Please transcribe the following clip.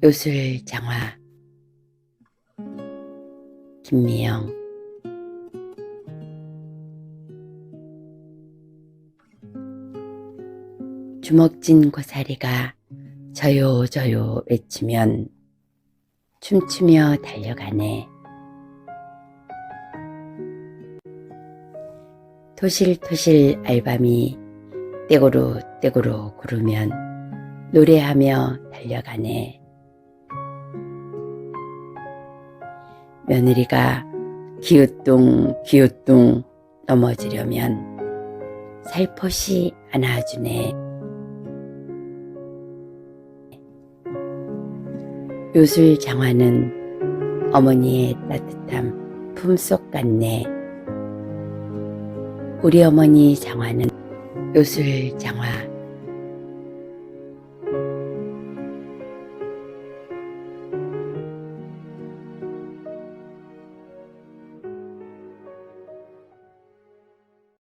요술 장화. 김미영. 주먹진 고사리가 저요 저요 외치면 춤추며 달려가네 토실토실 알밤이 떼고루 떼고루 구르면 노래하며 달려가네 며느리가 기우뚱 기우뚱 넘어지려면 살포시 안아주네. 요술 장화는 어머니의 따뜻함 품속 같네. 우리 어머니 장화는 요술 장화